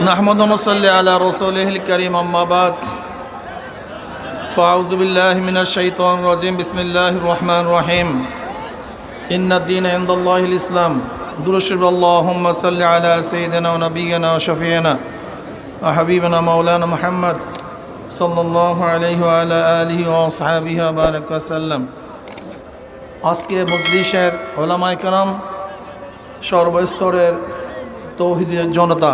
نحمد ونصلي على رسوله الكريم أما بعد فأعوذ بالله من الشيطان الرجيم بسم الله الرحمن الرحيم إن الدين عند الله الإسلام درشب اللهم صل على سيدنا ونبينا وشفيعنا وحبيبنا مولانا محمد صلى الله عليه وعلى آله وأصحابه وبارك وسلم আজকে মজলিসের ওলামাই কারাম সর্বস্তরের তৌহিদের জনতা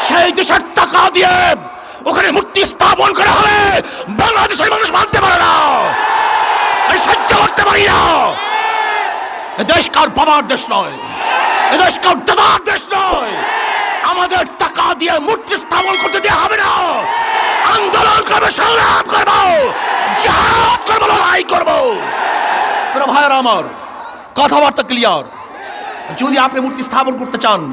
সেই দেশের টাকা দিয়ে ওখানে মূর্তি স্থাপন করা হলে বাংলাদেশের মানুষ মানতে পারে না। আমি সহ্য করতে পারি না। দেশ কার বাবার দেশ নয়। দেশ কার দাদার দেশ নয়। আমাদের টাকা দিয়ে মূর্তি স্থাপন করতে দেওয়া হবে না। আন্দোলন করব, সংগ্রাম করব জাহাজ করব, লড়াই করব। ভাইয়ের আমার, কথাবার্তা ক্লিয়ার যদি আপনি মূর্তি স্থাপন করতে চান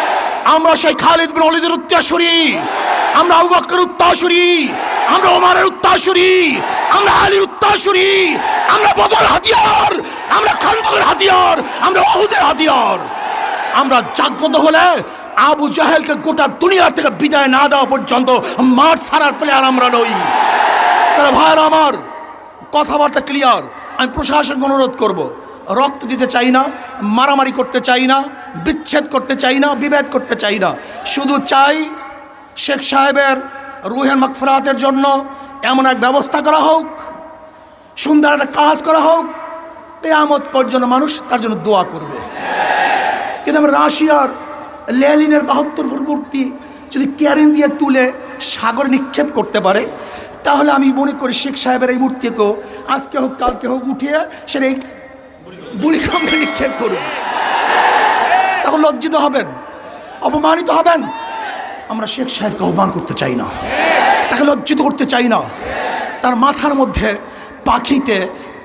আমরা সেই খালিদ বিন অলিদের উত্তরসূরি আমরা আবু বকরের উত্তরসূরি আমরা ওমারের উত্তরসূরি আমরা আলীর উত্তাসুরি। আমরা বদর হাতিয়ার। আমরা খান্দকের হাতিয়ার। আমরা ওহুদের হাতিয়ার। আমরা জাগ্রত হলে আবু জাহেলকে গোটা দুনিয়া থেকে বিদায় না দেওয়া পর্যন্ত মাঠ ছাড়ার প্লেয়ার আমরা নই। তারা ভাইয়ের আমার কথাবার্তা ক্লিয়ার আমি প্রশাসনকে অনুরোধ করব। রক্ত দিতে চাই না, মারামারি করতে চাই না, বিচ্ছেদ করতে চাই না, বিভেদ করতে চাই না। শুধু চাই শেখ সাহেবের রুহের মাকফরাতের জন্য এমন এক ব্যবস্থা করা হোক, সুন্দর একটা কাজ করা হোক তেয়ামত পর্যন্ত মানুষ তার জন্য দোয়া করবে। কিন্তু আমরা রাশিয়ার লেলিনের বাহাত্তর মূর্তি যদি ক্যারিন দিয়ে তুলে সাগর নিক্ষেপ করতে পারে, তাহলে আমি মনে করি শেখ সাহেবের এই মূর্তিকেও আজকে হোক কালকে হোক উঠিয়ে সেটা বুড়িখামে নিক্ষেপ করুন তখন লজ্জিত হবেন, অপমানিত হবেন। আমরা শেখ সাহেবকে অপমান করতে চাই না। তাকে লজ্জিত করতে চাই না। তার মাথার মধ্যে পাখিতে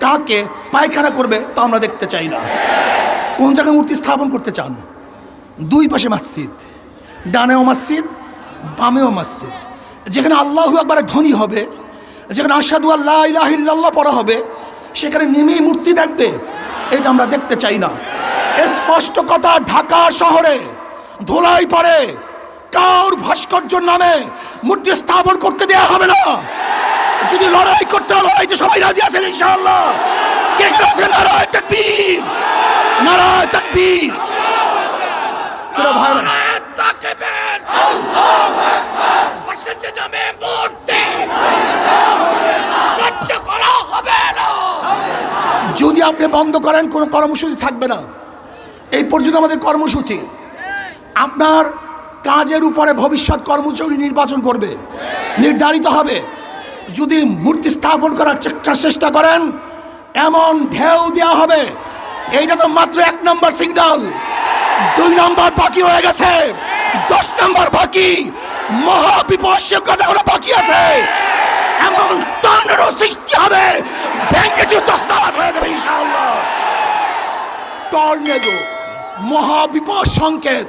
কাকে পায়খানা করবে তা আমরা দেখতে চাই না। কোন জায়গায় মূর্তি স্থাপন করতে চান? দুই পাশে মসজিদ, ডানেও মসজিদ, বামেও মসজিদ। যেখানে আল্লাহ একবারে ধনী হবে, যেখানে আসাদু আল্লাহ পড়া হবে, সেখানে নেমেই মূর্তি দেখবে এটা আমরা দেখতে চাই না। স্পষ্ট কথা, ঢাকা শহরে ধুলাই পরে কাউর ভাস্কর্য নামে মূর্তি স্থাপন করতে দেওয়া হবে না। যদি লড়াই করতে হবে লড়াইতে সবাই রাজি আছেন, ইনশাআল্লাহ। কে কে আছেন নারায় তাকবীর নারায় তাকবীর প্রিয় ভাইরা তাকবীর ভাস্কর্য নামে মূর্তি সহ্য করা হবে না যদি আপনি বন্ধ করেন, কোনো কর্মসূচি থাকবে না। এই পর্যন্ত আমাদের কর্মসূচি। আপনার কাজের উপরে ভবিষ্যৎ কর্মচারী নির্বাচন করবে। নির্ধারিত হবে। যদি মূর্তি স্থাপন করার চেষ্টা চেষ্টা করেন, এমন ঢেউ দেওয়া হবে। এইটা তো মাত্র এক নম্বর সিগন্যাল। দুই নম্বর বাকি হয়ে গেছে। দশ নম্বর বাকি। মহা কথা বাকি আছে। এমন তন্দ্র সৃষ্টি হবে। ভেঙে দস্তাবাজ হয়ে যাবে ইনশাআল্লাহ। টর্নেডো মহা বিপদ সংকেত।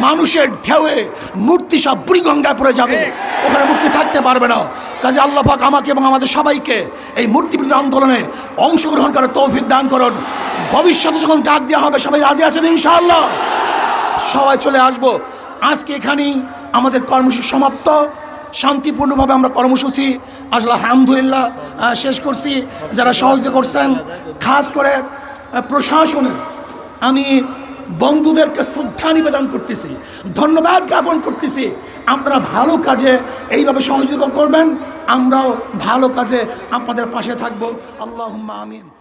মানুষের ঢেউয়ে মূর্তি সব বুড়িগঙ্গায় পড়ে যাবে। ওখানে মূর্তি থাকতে পারবে না। কাজে আল্লাহ পাক আমাকে এবং আমাদের সবাইকে এই মূর্তি বিরোধী আন্দোলনে অংশগ্রহণ করার তৌফিক দান করুন। ভবিষ্যতে যখন ডাক দেওয়া হবে, সবাই রাজি আছেন ইনশাআল্লাহ? সবাই চলে আসব। আজকে এখানেই আমাদের কর্মসূচি সমাপ্ত। শান্তিপূর্ণভাবে আমরা কর্মসূচি, আসলে আলহামদুলিল্লাহ শেষ করছি। যারা সহযোগিতা করছেন, খাস করে প্রশাসনের আমি বন্ধুদেরকে শ্রদ্ধা নিবেদন করতেছি, ধন্যবাদ জ্ঞাপন করতেছি। আপনারা ভালো কাজে এইভাবে সহযোগিতা করবেন, আমরাও ভালো কাজে আপনাদের পাশে থাকব। আল্লাহ আমিন।